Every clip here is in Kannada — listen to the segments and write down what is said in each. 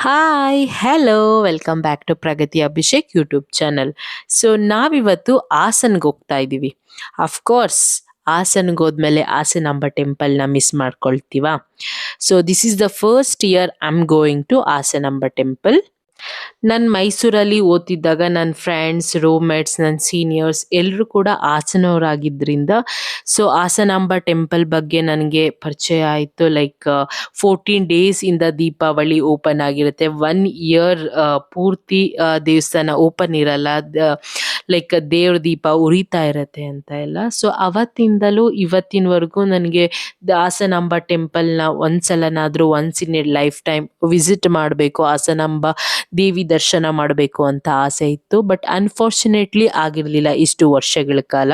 Hi hello welcome back to Pragati Abhishek YouTube channel so ನಾವಿವತ್ತು ಹಾಸನ್ಗೆ ಹೋಗ್ತಾ ಇದ್ದೀವಿ ಅಫ್ಕೋರ್ಸ್ ಹಾಸನ್ಗೆ ಹೋದ್ಮೇಲೆ ಹಾಸನಾಂಬ ಟೆಂಪಲ್ನ miss ಮಾಡ್ಕೊಳ್ತೀವ? So this is the first year I am going to Hasanamba temple ನಾನು ಮೈಸೂರಲ್ಲಿ ಓದ್ತಿದ್ದಾಗ ನನ್ನ ಫ್ರೆಂಡ್ಸ್ ರೂಮ್ಮೇಟ್ಸ್ ನನ್ನ ಸೀನಿಯರ್ಸ್ ಎಲ್ಲರೂ ಕೂಡ ಹಾಸನವರಾಗಿದ್ದರಿಂದ ಸೊ ಹಾಸನಾಂಬ ಟೆಂಪಲ್ ಬಗ್ಗೆ ನನಗೆ ಪರಿಚಯ ಆಯಿತು. ಲೈಕ್ ಫೋರ್ಟೀನ್ ಡೇಸ್ ಇಂದ ದೀಪಾವಳಿ ಓಪನ್ ಆಗಿರುತ್ತೆ. ಒನ್ ಇಯರ್ ಪೂರ್ತಿ ದೇವಸ್ಥಾನ ಓಪನ್ ಇರಲ್ಲ. ಲೈಕ್ ದೇವ್ರ ದೀಪ ಉರಿತಾ ಇರತ್ತೆ ಅಂತ ಎಲ್ಲ. ಸೊ ಅವತ್ತಿಂದಲೂ ಇವತ್ತಿನವರೆಗೂ ನನಗೆ ಹಾಸನಾಂಬ ಟೆಂಪಲ್ನ ಒಂದ್ಸಲನಾದರೂ once in a life time visit ಮಾಡಬೇಕು ಹಾಸನಾಂಬ ದೇವಿ ದರ್ಶನ ಮಾಡಬೇಕು ಅಂತ ಆಸೆ ಇತ್ತು. ಬಟ್ ಅನ್ಫಾರ್ಚುನೇಟ್ಲಿ ಆಗಿರಲಿಲ್ಲ ಇಷ್ಟು ವರ್ಷಗಳ ಕಾಲ.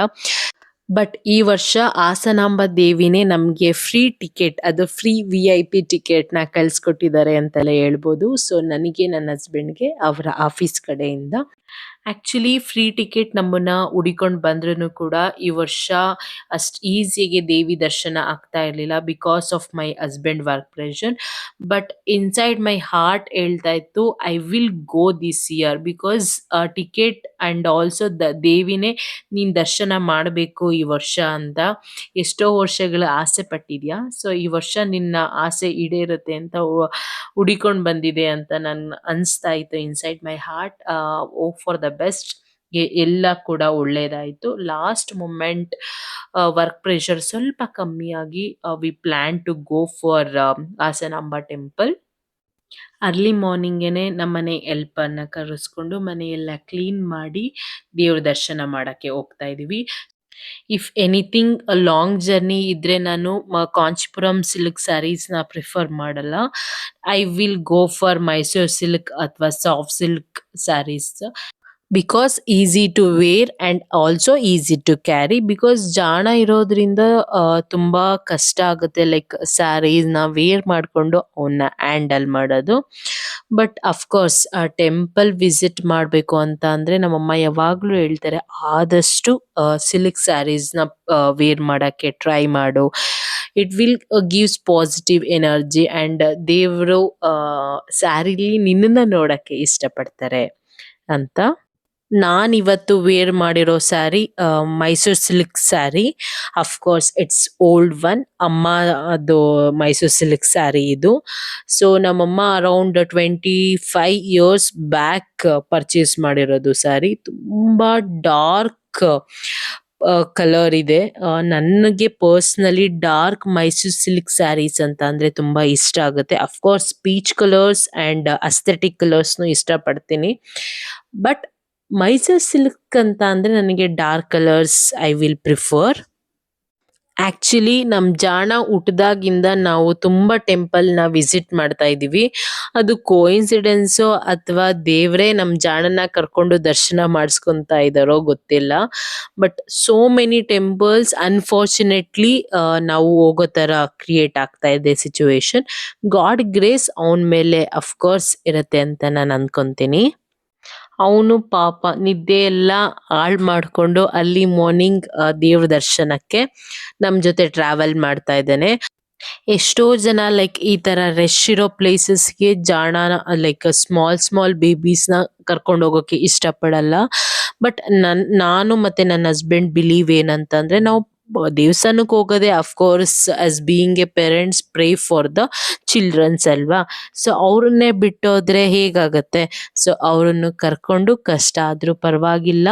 ಬಟ್ ಈ ವರ್ಷ ಹಾಸನಾಂಬ ದೇವಿನೇ ನಮಗೆ ಫ್ರೀ ಟಿಕೆಟ್ ಅದು ಫ್ರೀ ವಿ ಐ ಪಿ ಟಿಕೆಟ್ನ ಕಳಿಸ್ಕೊಟ್ಟಿದ್ದಾರೆ ಅಂತೆಲ್ಲ ಹೇಳ್ಬೋದು. ಸೊ ನನಗೆ ನನ್ನ ಹಸ್ಬೆಂಡ್ಗೆ ಅವರ ಆಫೀಸ್ ಕಡೆಯಿಂದ ಆ್ಯಕ್ಚುಲಿ ಫ್ರೀ ಟಿಕೆಟ್ ನಮ್ಮನ್ನ ಹುಡಿಕೊಂಡು ಬಂದ್ರೂ ಕೂಡ ಈ ವರ್ಷ ಅಷ್ಟು ಈಸಿಯಾಗಿ ದೇವಿ ದರ್ಶನ ಆಗ್ತಾ ಇರಲಿಲ್ಲ because of my husband work pressure but inside my heart ಹೇಳ್ತಾ ಇತ್ತು I will go this year because ticket and also the, ದೇವಿನೇ ನೀನು ದರ್ಶನ ಮಾಡಬೇಕು ಈ ವರ್ಷ ಅಂತ ಎಷ್ಟೋ ವರ್ಷಗಳ ಆಸೆ ಪಟ್ಟಿದ್ಯಾ? ಸೊ ಈ ವರ್ಷ ನಿನ್ನ ಆಸೆ ಈಡೇರುತ್ತೆ ಅಂತ ಹುಡಿಕೊಂಡು ಬಂದಿದೆ ಅಂತ ನನ್ ಅನಿಸ್ತಾ ಇತ್ತು inside my heart oh for the best. ಎಲ್ಲ ಕೂಡ ಒಳ್ಳೇದಾಯಿತು. ಲಾಸ್ಟ್ ಮೂಮೆಂಟ್ ವರ್ಕ್ ಪ್ರೆಷರ್ ಸ್ವಲ್ಪ ಕಮ್ಮಿಯಾಗಿ we plan to go for Hasanamba temple. Early ಮಾರ್ನಿಂಗೇನೆ ನಮ್ಮನೆ ಎಲ್ಪನ್ನು ಕರೆಸ್ಕೊಂಡು ಮನೆಯೆಲ್ಲ ಕ್ಲೀನ್ ಮಾಡಿ ದೇವ್ರ ದರ್ಶನ ಮಾಡೋಕ್ಕೆ ಹೋಗ್ತಾ ಇದ್ದೀವಿ. ಇಫ್ ಎನಿಥಿಂಗ್ ಲಾಂಗ್ ಜರ್ನಿ ಇದ್ರೆ ನಾನು ಕಾಂಚೀಪುರಂ ಸಿಲ್ಕ್ ಸ್ಯಾರೀಸ್ನ ಪ್ರಿಫರ್ ಮಾಡಲ್ಲ. I will go for Mysore silk ಅಥವಾ soft silk sarees. Because easy to wear and also easy to carry because ಜಾಣ ಇರೋದ್ರಿಂದ ತುಂಬಾ ಕಷ್ಟ ಆಗುತ್ತೆ. ಲೈಕ್ ಸ್ಯಾರೀಸ್ನ ವೇರ್ ಮಾಡಿಕೊಂಡು ಅವನ್ನ ಹ್ಯಾಂಡಲ್ ಮಾಡೋದು. ಬಟ್ ಅಫ್ಕೋರ್ಸ್ ಆ ಟೆಂಪಲ್ ವಿಸಿಟ್ ಮಾಡಬೇಕು ಅಂತ ಅಂದರೆ ನಮ್ಮಮ್ಮ ಯಾವಾಗಲೂ ಹೇಳ್ತಾರೆ, ಆದಷ್ಟು ಸಿಲ್ಕ್ ಸ್ಯಾರೀಸ್ನ ವೇರ್ ಮಾಡೋಕ್ಕೆ ಟ್ರೈ ಮಾಡು. It will gives positive energy and ದೇವರು ಸ್ಯಾರಿಲಿ ನಿನ್ನನ್ನು ನೋಡೋಕ್ಕೆ ಇಷ್ಟಪಡ್ತಾರೆ ಅಂತ ನಾನಿವತ್ತು ವೇರ್ ಮಾಡಿರೋ saree Mysore silk saree of course it's old one ಅಮ್ಮ ಅದು ಮೈಸೂರ್ ಸಿಲ್ಕ್ ಸ್ಯಾರಿ ಇದು. ಸೊ ನಮ್ಮಮ್ಮ around twenty five years back purchase ಮಾಡಿರೋದು ಸ್ಯಾರಿ ತುಂಬ ಡಾರ್ಕ್ ಕಲರ್ ಇದೆ. ನನಗೆ personally dark Mysore silk sarees ಅಂತ ಅಂದ್ರೆ ತುಂಬಾ ಇಷ್ಟ ಆಗುತ್ತೆ. Of course peach colours and aesthetic ಕಲರ್ಸ್ನು ಇಷ್ಟಪಡ್ತೀನಿ. ಬಟ್ ಮೈಸೂರ್ ಸಿಲ್ಕ್ ಅಂತ ಅಂದರೆ ನನಗೆ dark colours I will prefer. Actually ನಮ್ ಜಾಣ ಹುಟ್ದಾಗಿಂದ ನಾವು ತುಂಬಾ ಟೆಂಪಲ್ನ ವಿಸಿಟ್ ಮಾಡ್ತಾ ಇದೀವಿ. ಅದು ಕೋಇನ್ಸಿಡೆನ್ಸೋ ಅಥವಾ ದೇವರೇ ನಮ್ಮ ಜಾಣನ ಕರ್ಕೊಂಡು ದರ್ಶನ ಮಾಡಿಸ್ಕೊಂತ ಇದ್ದಾರೋ ಗೊತ್ತಿಲ್ಲ. But so many temples unfortunately ನಾವು ಹೋಗೋ ಥರ ಕ್ರಿಯೇಟ್ ಆಗ್ತಾ ಇದೆ ಸಿಚುವೇಶನ್ ಗಾಡ್ ಗ್ರೇಸ್ ಅವನ ಮೇಲೆ ಅಫ್ಕೋರ್ಸ್ ಇರತ್ತೆ ಅಂತ ನಾನು ಅನ್ಕೊಂತೀನಿ. ಅವನು ಪಾಪ ನಿದ್ದೆ ಎಲ್ಲ ಹಾಳು ಮಾಡ್ಕೊಂಡು ಅಲ್ಲಿ ಮಾರ್ನಿಂಗ್ ದೇವ್ರ ದರ್ಶನಕ್ಕೆ ನಮ್ಮ ಜೊತೆ ಟ್ರಾವೆಲ್ ಮಾಡ್ತಾ ಇದ್ದಾನೆ. ಎಷ್ಟೋ ಜನ ಲೈಕ್ ಈ ತರ ರಶ್ ಇರೋ ಪ್ಲೇಸಸ್ಗೆ ಜಾಣ ಲೈಕ್ ಸ್ಮಾಲ್ ಸ್ಮಾಲ್ ಬೇಬೀಸ್ನ ಕರ್ಕೊಂಡು ಹೋಗೋಕೆ ಇಷ್ಟಪಡಲ್ಲ. ಬಟ್ ನನ್, ನಾನು ಮತ್ತೆ ನನ್ನ ಹಸ್ಬೆಂಡ್ ಬಿಲೀವ್ ಏನಂತಂದ್ರೆ ನಾವು ದೇವಸ್ಥಾನಕ್ಕೆ ಹೋಗೋದೇ of course as being a parents pray for the childrens ಅಲ್ವಾ? ಸೊ ಅವ್ರನ್ನೇ ಬಿಟ್ಟೋದ್ರೆ ಹೇಗಾಗತ್ತೆ? ಸೊ ಅವರನ್ನು ಕರ್ಕೊಂಡು ಕಷ್ಟ ಆದರೂ ಪರವಾಗಿಲ್ಲ,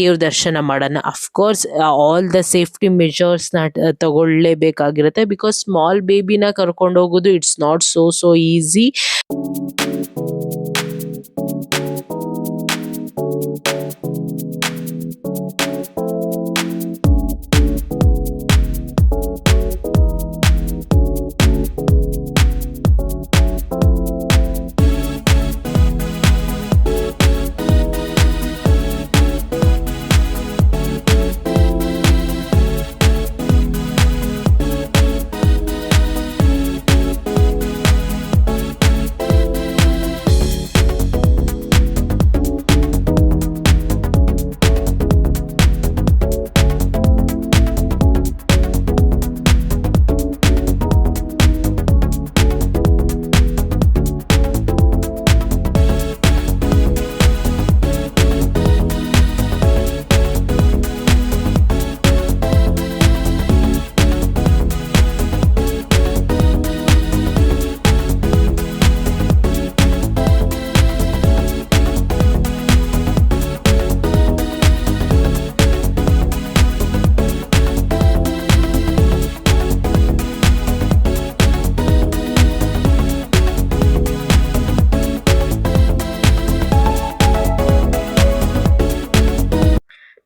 ದೇವ್ರ ದರ್ಶನ ಮಾಡೋಣ. Of course all the safety ಮೆಷರ್ಸ್ನ ತಗೊಳ್ಳೇಬೇಕಾಗಿರುತ್ತೆ ಬಿಕಾಸ್ ಸ್ಮಾಲ್ ಬೇಬಿನ ಕರ್ಕೊಂಡು ಹೋಗೋದು it's not so so easy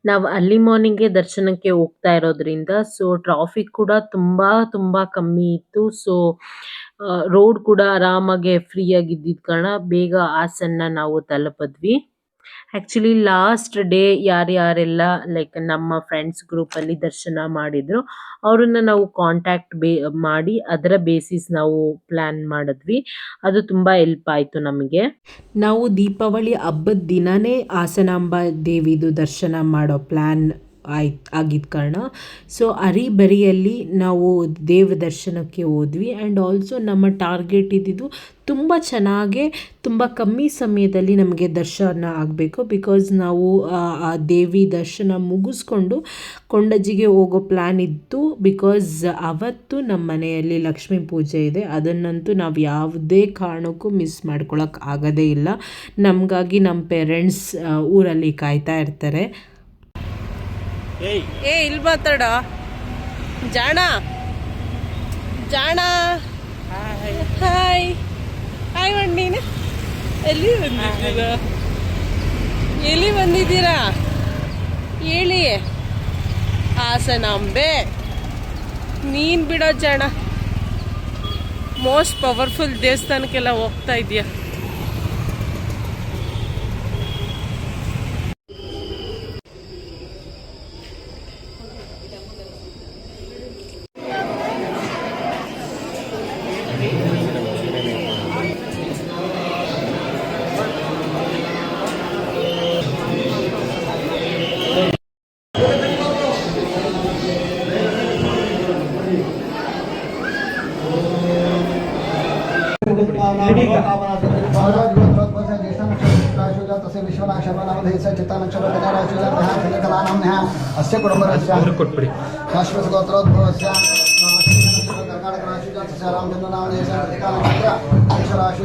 ನಾವು ಅರ್ಲಿ ಗೆ ದರ್ಶನಕ್ಕೆ ಹೋಗ್ತಾ ಇರೋದ್ರಿಂದ ಸೊ ಟ್ರಾಫಿಕ್ ಕೂಡ ತುಂಬಾ ತುಂಬಾ ಕಮ್ಮಿ ಇತ್ತು. ಸೊ ರೋಡ್ ಕೂಡ ಆರಾಮಾಗಿ ಫ್ರೀ ಆಗಿದ್ದಿದ್ ಕಾರಣ ಬೇಗ ಹಾಸನ್ನ ನಾವು ತಲುಪಿದ್ವಿ. ಆಕ್ಚುಲಿ ಲಾಸ್ಟ್ ಡೇ ಯಾರ್ಯಾರೆಲ್ಲ ಲೈಕ್ ನಮ್ಮ ಫ್ರೆಂಡ್ಸ್ ಗ್ರೂಪ್ ಅಲ್ಲಿ ದರ್ಶನ ಮಾಡಿದ್ರು, ಅವ್ರನ್ನ ನಾವು ಕಾಂಟ್ಯಾಕ್ಟ್ ಬೇ, ಮಾಡಿ ಅದರ ಬೇಸಿಸ್ ನಾವು ಪ್ಲಾನ್ ಮಾಡಿದ್ವಿ. ಅದು ತುಂಬ ಹೆಲ್ಪ್ ಆಯಿತು ನಮಗೆ. ನಾವು ದೀಪಾವಳಿ ಹಬ್ಬದ ದಿನನೇ ಹಾಸನಾಂಬ ದೇವಿದು ದರ್ಶನ ಮಾಡೋ ಪ್ಲಾನ್ ಆಯ್ತು ಆಗಿದ್ದ ಕಾರಣ. ಸೊ ಅರಿಬರಿಯಲ್ಲಿ ನಾವು ದೇವ್ರ ದರ್ಶನಕ್ಕೆ ಹೋದ್ವಿ. ಆ್ಯಂಡ್ ಆಲ್ಸೋ ನಮ್ಮ ಟಾರ್ಗೆಟ್ ಇದ್ದಿದ್ದು ತುಂಬ ಚೆನ್ನಾಗೆ, ತುಂಬ ಕಮ್ಮಿ ಸಮಯದಲ್ಲಿ ನಮಗೆ ದರ್ಶನ ಆಗಬೇಕು. ಬಿಕಾಸ್ ನಾವು, ಆ ಆ ದೇವಿ ದರ್ಶನ ಮುಗಿಸ್ಕೊಂಡು ಕೊಂಡಜ್ಜಿಗೆ ಹೋಗೋ ಪ್ಲ್ಯಾನ್ ಇತ್ತು. ಬಿಕಾಸ್ ಅವತ್ತು ನಮ್ಮ ಮನೆಯಲ್ಲಿ ಲಕ್ಷ್ಮೀ ಪೂಜೆ ಇದೆ. ಅದನ್ನಂತೂ ನಾವು ಯಾವುದೇ ಕಾರಣಕ್ಕೂ ಮಿಸ್ ಮಾಡ್ಕೊಳಕ್ಕೆ ಆಗೋದೇ ಇಲ್ಲ. ನಮಗಾಗಿ ನಮ್ಮ ಪೇರೆಂಟ್ಸ್ ಊರಲ್ಲಿ ಕಾಯ್ತಾ ಇರ್ತಾರೆ. ಏ ಇಲ್ಲಿ ಮಾತಾಡ ಜಾಣ. ಜಾಣ. ಹಾಯ್. ಹಾಯ್. ಮಣ್ಣೀನ ಎಲ್ಲಿ ಬಂದಿದ್ದೀರಾ? ಎಲ್ಲಿ ಬಂದಿದ್ದೀರಾ? ಹೇಳಿ. ಹಾಸನಾಂಬೆ. ನೀನು ಬಿಡೋ ಜಾಣ. ಮೋಸ್ಟ್ ಪವರ್ಫುಲ್ ದೇವಸ್ಥಾನಕ್ಕೆಲ್ಲ ಹೋಗ್ತಾ ಇದೆಯಾ? ಕುಟುಂಬರಸ್ಯ ಕೊಟ್ಬಿಡಿ. ಶಾಶ್ವತ ಗೋತ್ರೋದ್ಭವಸ್ಯ ಕರ್ನಾಟಕ ರಾಶಿ ರಾಮಚಂದ್ರನಾಮ ದೇಶ ಅಕ್ಷರಾಶಿ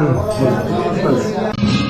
嗯嗯嗯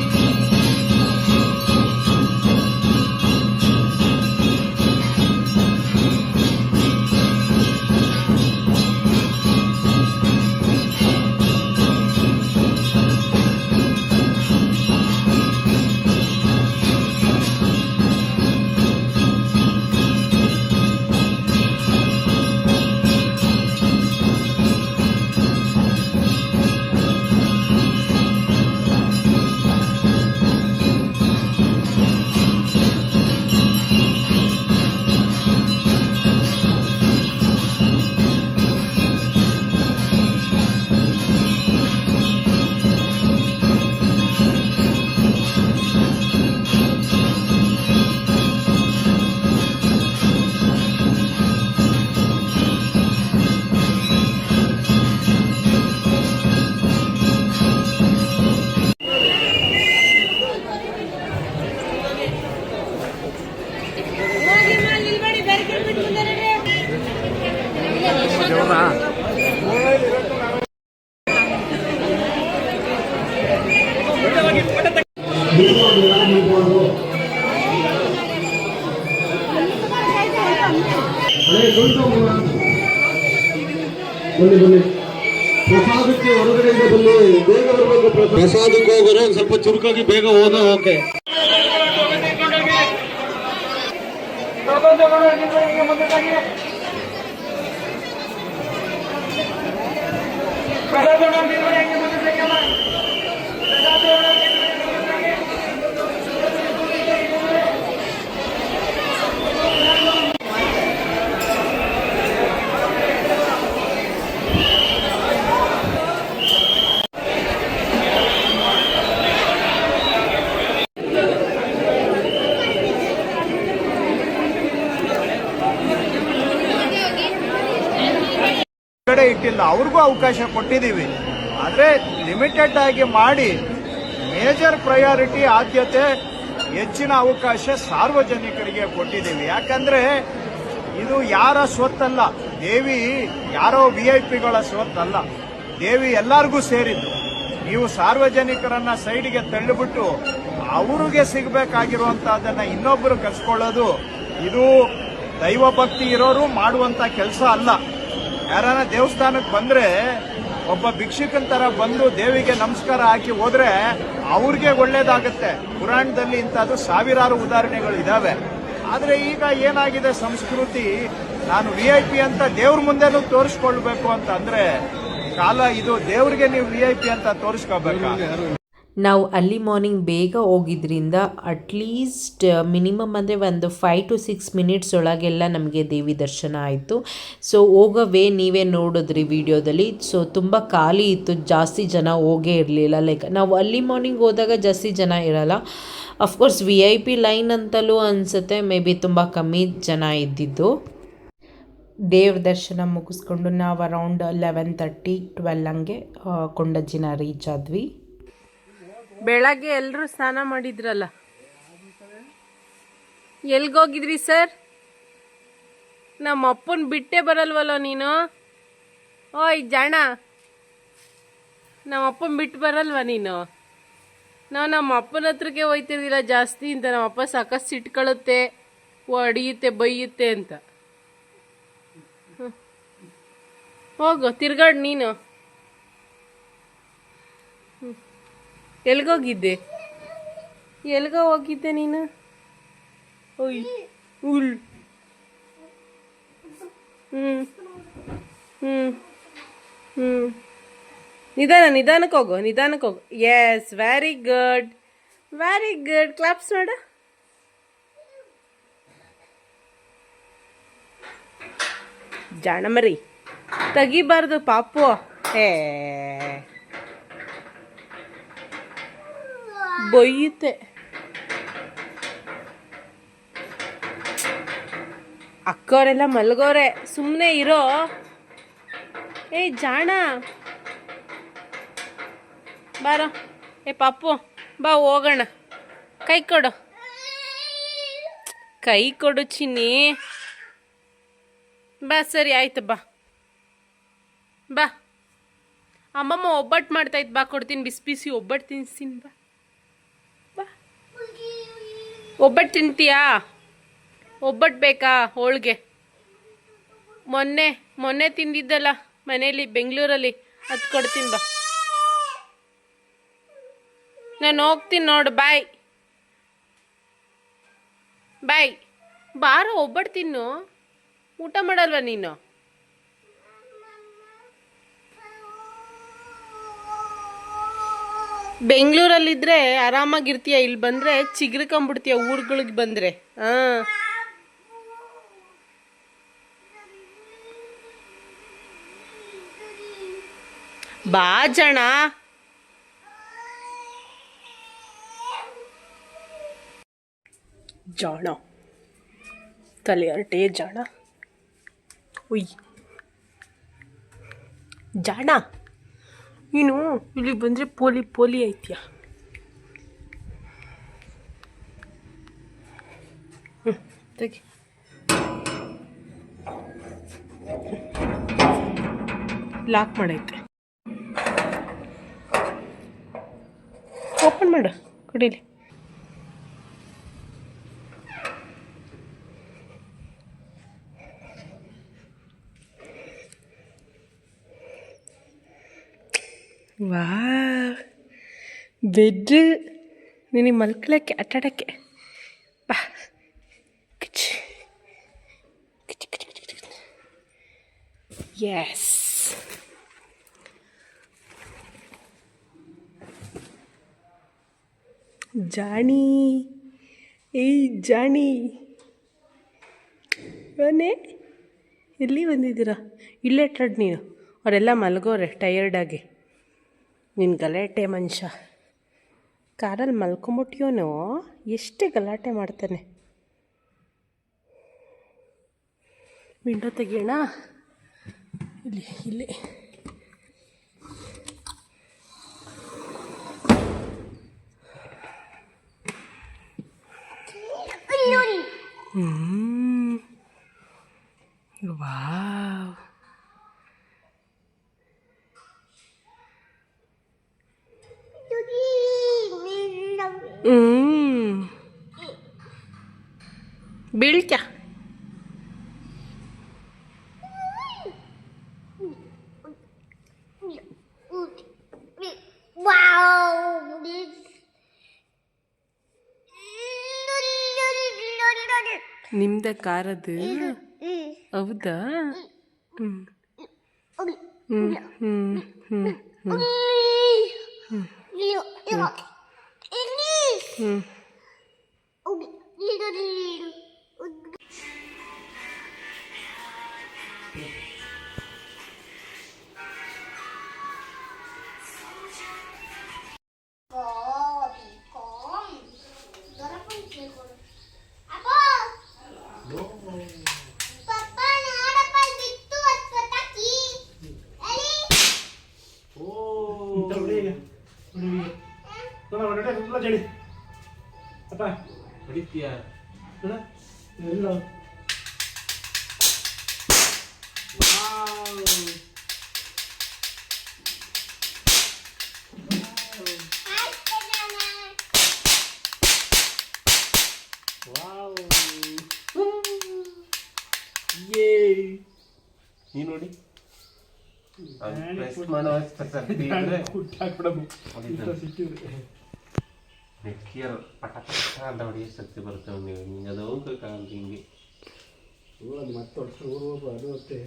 ಪ್ರಸಾದಕ್ಕೆ ಸ್ವಲ್ಪ ಚುರುಕಾಗಿ ಬೇಗ ಹೋದ ಓಕೆ. ಕಡೆ ಇಟ್ಟಿಲ್ಲ ಅವ್ರಿಗೂ ಅವಕಾಶ ಕೊಟ್ಟಿದ್ದೀವಿ. ಆದರೆ ಲಿಮಿಟೆಡ್ ಆಗಿ ಮಾಡಿ ಮೇಜರ್ ಪ್ರಯಾರಿಟಿ ಆದ್ಯತೆ ಹೆಚ್ಚಿನ ಅವಕಾಶ ಸಾರ್ವಜನಿಕರಿಗೆ ಕೊಟ್ಟಿದ್ದೀವಿ. ಯಾಕಂದ್ರೆ ಇದು ಯಾರ ಸ್ವತ್ತಲ್ಲ. ದೇವಿ ಯಾರೋ ವಿ ಐ ಪಿಗಳ ಸ್ವತ್ತಲ್ಲ. ದೇವಿ ಎಲ್ಲರಿಗೂ ಸೇರಿದ್ದು. ನೀವು ಸಾರ್ವಜನಿಕರನ್ನ ಸೈಡ್ಗೆ ತಳ್ಳಿಬಿಟ್ಟು ಅವ್ರಿಗೆ ಸಿಗಬೇಕಾಗಿರುವಂತಹದನ್ನ ಇನ್ನೊಬ್ಬರು ಕಸ್ಕೊಳ್ಳೋದು, ಇದು ದೈವ ಭಕ್ತಿ ಇರೋರು ಮಾಡುವಂತ ಕೆಲಸ ಅಲ್ಲ. ಯಾರನ್ನ ದೇವಸ್ಥಾನಕ್ಕೆ ಬಂದ್ರೆ ಒಬ್ಬ ಭಿಕ್ಷಕನ್ ತರ ಬಂದು ದೇವಿಗೆ ನಮಸ್ಕಾರ ಹಾಕಿ ಹೋದ್ರೆ ಅವ್ರಿಗೆ ಒಳ್ಳೇದಾಗತ್ತೆ. ಪುರಾಣದಲ್ಲಿ ಇಂಥದ್ದು ಸಾವಿರಾರು ಉದಾಹರಣೆಗಳು ಇದಾವೆ. ಆದ್ರೆ ಈಗ ಏನಾಗಿದೆ ಸಂಸ್ಕೃತಿ? ನಾನು ವಿ ಐ ಪಿ ಅಂತ ದೇವ್ರ ಮುಂದೆನೂ ತೋರಿಸ್ಕೊಳ್ಬೇಕು ಅಂತ ಅಂದ್ರೆ ಕಾಲ ಇದು ದೇವ್ರಿಗೆ ನೀವು ವಿ ಐ ಪಿ ಅಂತ ತೋರಿಸ್ಕೋಬೇಕಾ ನಾವು ಅಲ್ಲಿ ಮಾರ್ನಿಂಗ್ ಬೇಗ ಹೋಗಿದ್ರಿಂದ ಅಟ್ಲೀಸ್ಟ್ ಮಿನಿಮಮ್ ಅಂದರೆ ಒಂದು ಫೈವ್ ಟು ಸಿಕ್ಸ್ ಮಿನಿಟ್ಸ್ ಒಳಗೆಲ್ಲ ನಮಗೆ ದೇವಿ ದರ್ಶನ ಆಯಿತು. ಸೊ ಹೋಗೋ ವೇ ನೀವೇ ನೋಡಿದ್ರಿ ವಿಡಿಯೋದಲ್ಲಿ ಸೊ ತುಂಬ ಖಾಲಿ ಇತ್ತು, ಜಾಸ್ತಿ ಜನ ಹೋಗೇ ಇರಲಿಲ್ಲ. ಲೈಕ್ ನಾವು ಅಲ್ಲಿ ಮಾರ್ನಿಂಗ್ ಹೋದಾಗ ಜಾಸ್ತಿ ಜನ ಇರಲ್ಲ. Of course V I P line ಅಂತಲೂ ಅನಿಸುತ್ತೆ ಮೇ ಬಿ ತುಂಬ ಕಮ್ಮಿ ಜನ ಇದ್ದಿದ್ದು. ದೇವ್ರ ದರ್ಶನ ಮುಗಿಸ್ಕೊಂಡು ನಾವು ಅರೌಂಡ್ ಲೆವೆನ್ ತರ್ಟಿ ಟ್ವೆಲ್ ಹಂಗೆ ಕೊಂಡಜ್ಜಿನ ರೀಚ್ ಆದ್ವಿ. ಬೆಳಗ್ಗೆ ಎಲ್ಲರೂ ಸ್ನಾನ ಮಾಡಿದ್ರಲ್ಲ? ಎಲ್ಗೋಗಿದ್ರಿ ಸರ್? ನಮ್ಮ ಅಪ್ಪನ ಬಿಟ್ಟೆ ಬರಲ್ವಲ್ಲ ನೀನು? ಓಯ್, ಜಾಣ. ನಮ್ಮ ಅಪ್ಪನ ಬಿಟ್ಟು ಬರಲ್ವ ನೀನು? ನಾವು ನಮ್ಮ ಅಪ್ಪನ ಹತ್ರಕ್ಕೆ ಹೋಯ್ತಿರ್ದಿಲ್ಲ ಜಾಸ್ತಿ ಅಂತ. ನಮ್ಮ ಅಪ್ಪ ಸಾಕಷ್ಟು ಸಿಟ್ಕೊಳ್ಳುತ್ತೆ, ಹೊಡಿಯುತ್ತೆ, ಬೈಯುತ್ತೆ ಅಂತ. ಹೋಗು, ತಿರ್ಗಾಡು ನೀನು. ಎಲ್ಗೋಗಿದ್ದೆ? ಎಲ್ಗೋ ಹೋಗಿದ್ದೆ ನೀನು? ಓಯ್ ಉಲ್. ಹ್ಞೂ ಹ್ಞೂ ಹ್ಞೂ ನಿಧಾನ ನಿಧಾನಕ್ಕೆ ಹೋಗು ನಿಧಾನಕ್ಕೆ ಹೋಗು. Yes very good very good claps ಮಾಡು. ಜಾಣಮರಿ. ತೆಗಿಬಾರ್ದು ಪಾಪು. ಏ ಬೊಯ್ಯುತ್ತೆ ಅಕ್ಕವರೆಲ್ಲ ಮಲ್ಗೋರೆ ಸುಮ್ಮನೆ ಇರೋ. ಏ, ಜಾಣ. ಬಾರೋ. ಏ, ಪಾಪು, ಬಾ, ಹೋಗೋಣ. ಕೈ ಕೊಡು. ಕೈ ಕೊಡು ಚಿನ್ನಿ. ಬಾ, ಸರಿ, ಆಯ್ತು, ಬಾ. ಬಾ. ಅಮ್ಮಮ್ಮ ಒಬ್ಬಟ್ಟು ಮಾಡ್ತಾಯಿತ್ತು ಬಾ, ಕೊಡ್ತೀನಿ, ಬಿಸಿ ಬಿಸಿ ಒಬ್ಬಟ್ಟು ತಿನ್ನಿಸ್ತೀನಿ ಬಾ ಬಾ. ಒಬ್ಬಟ್ಟು ತಿಂತೀಯಾ? ಒಬ್ಬಟ್ಟು ಬೇಕಾ ಹೋಳಿಗೆ? ಮೊನ್ನೆ ಮೊನ್ನೆ ತಿಂದಿದ್ದಲ್ಲ ಮನೇಲಿ ಬೆಂಗಳೂರಲ್ಲಿ. ಅದು ಕೊಡ್ತೀನಿ ಬಾ. ನಾನು ಹೋಗ್ತೀನಿ ನೋಡು, ಬಾಯ್. ಬಾಯ್. ಬಾರೋ ಒಬ್ಬಟ್ಟು ತಿನ್ನು. ಊಟ ಮಾಡಲ್ವಾ ನೀನು? ಬೆಂಗಳೂರಲ್ಲಿದ್ರೆ ಆರಾಮಾಗಿರ್ತೀಯ? ಇಲ್ಲಿ ಬಂದ್ರೆ ಚಿಗ್ರಿಕೊಂಬಿಡ್ತೀಯ ಊರುಗಳಿಗೆ ಬಂದ್ರೆ? ಹಾಂ. ಬಾ ಜಣ. ಜಾಣ. ತಲೆ ಜಾಣ. ಉಯ್. ಜಾಣ. ನೀನು? ಇಲ್ಲಿ ಬಂದರೆ ಪೋಲಿ ಪೋಲಿ ಐತಿಯ? ತೆಗಿ. ಲಾಕ್ ಮಾಡೈತೆ. ಓಪನ್ ಮಾಡು ಕುಡೀಲಿ ವಾ ಬೆಡ್ ನಿನಗೆ ಮಲ್ಕೊಳ್ಳೋಕ್ಕೆ ಆಟಾಡೋಕ್ಕೆ ಬಾ ಕಿಚ್ ಕಿಚ್ ಕಿಚ್ ಕಿಚ್ ಎಸ್ ಜಾಣಿ ಏಯ್ ಜಾಣಿ ಬನ್ನಿ ಎಲ್ಲಿ ಬಂದಿದ್ದೀರಾ ಇಲ್ಲೇ ಟಡ್ ನೀನು ಅವರೆಲ್ಲ ಮಲಗೋರೆ ಟಯರ್ಡಾಗಿ ನಿನ್ನ ಗಲಾಟೆ ಮನುಷ್ಯ ಕಾರಲ್ಲಿ ಮಲ್ಕೊಂಬಿಟ್ಟಿಯೋನು ಎಷ್ಟು ಗಲಾಟೆ ಮಾಡ್ತಾನೆ. ವಿಂಡೋ ತೆಗಿಯೋಣ. ಇಲ್ಲಿ ಇಲ್ಲಿ. ಹ್ಞೂ ಬೀಳ್ತ್ಯಾ Wow! ನಿಮ್ದ ಕಾರದು ಹೌದಾ ಹ್ಮ್ ನೀ ನೋಡಿ ಪ್ರೆಸ್ ಮಾಡೋ ಸರ್ತಿ ಇದ್ರೆ ನೆಕ್ಕಿಯರ್ ಪಟ ಪಟ ಅಂತ ಹೊಡೆಯೋ ಶಕ್ತಿ ಬರುತ್ತೆ ಅವ್ನಿಗೆ ಹಿಂಗೆ ಅದು ಹೋಗ್ಬೇಕಾಗಲ್ಲ ಮತ್ತೆ ವರ್ಷ ಊರು ಹೋಗು ಅದು ಅಷ್ಟೇ